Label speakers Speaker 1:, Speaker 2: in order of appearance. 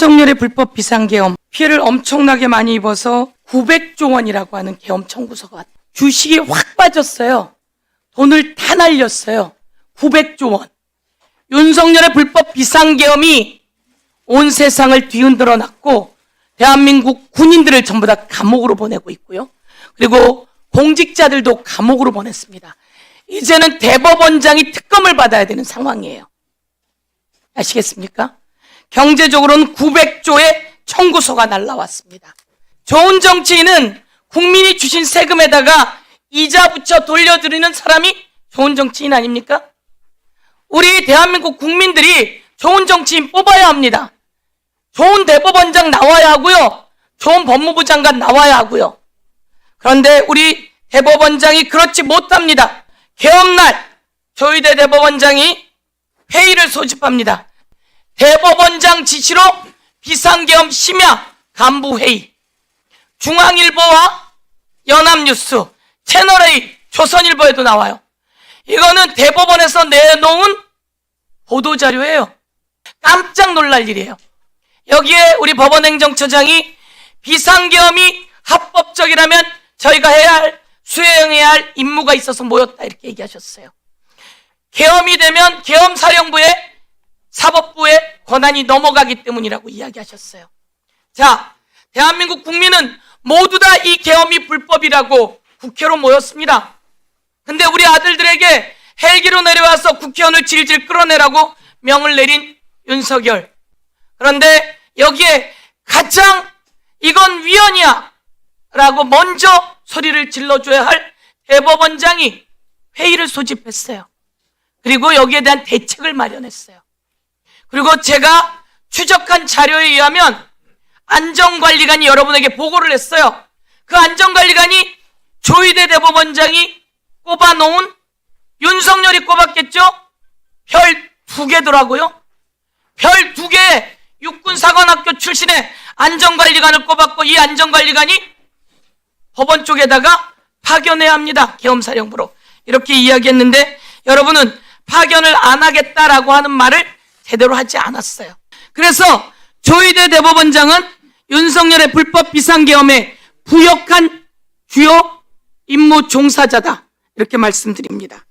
Speaker 1: 윤석열의 불법 비상계엄 피해를 엄청나게 많이 입어서 900조 원이라고 하는 계엄 청구서가 왔다. 주식이 확 빠졌어요. 돈을 다 날렸어요. 900조 원. 윤석열의 불법 비상계엄이 온 세상을 뒤흔들어 놨고 대한민국 군인들을 전부 다 감옥으로 보내고 있고요. 그리고 공직자들도 감옥으로 보냈습니다. 이제는 대법원장이 특검을 받아야 되는 상황이에요. 아시겠습니까? 경제적으로는 900조의 청구서가 날라왔습니다. 좋은 정치인은 국민이 주신 세금에다가 이자 붙여 돌려드리는 사람이 좋은 정치인 아닙니까? 우리 대한민국 국민들이 좋은 정치인 뽑아야 합니다. 좋은 대법원장 나와야 하고요. 좋은 법무부 장관 나와야 하고요. 그런데 우리 대법원장이 그렇지 못합니다. 개엄날 조희대 대법원장이 회의를 소집합니다. 대법원장 지시로 비상계엄 심야 간부회의 중앙일보와 연합뉴스 채널A 조선일보에도 나와요. 이거는 대법원에서 내놓은 보도자료예요. 깜짝 놀랄 일이에요. 여기에 우리 법원행정처장이 비상계엄이 합법적이라면 저희가 해야 할 수행해야 할 임무가 있어서 모였다 이렇게 얘기하셨어요. 계엄이 되면 계엄사령부에 사법부의 권한이 넘어가기 때문이라고 이야기하셨어요. 자, 대한민국 국민은 모두 다 이 계엄이 불법이라고 국회로 모였습니다. 근데 우리 아들들에게 헬기로 내려와서 국회의원을 질질 끌어내라고 명을 내린 윤석열. 그런데 여기에 가장 이건 위헌이야 라고 먼저 소리를 질러줘야 할 대법원장이 회의를 소집했어요. 그리고 여기에 대한 대책을 마련했어요. 그리고 제가 추적한 자료에 의하면 안전관리관이 여러분에게 보고를 했어요. 그 안전관리관이 조희대 대법원장이 꼽아놓은 윤석열이 꼽았겠죠? 별 두 개더라고요. 별 두 개 육군사관학교 출신의 안전관리관을 꼽았고 이 안전관리관이 법원 쪽에다가 파견해야 합니다. 계엄사령부로. 이렇게 이야기했는데 여러분은 파견을 안 하겠다라고 하는 말을 제대로 하지 않았어요. 그래서 조희대 대법원장은 윤석열의 불법 비상계엄에 부역한 주요 임무 종사자다. 이렇게 말씀드립니다.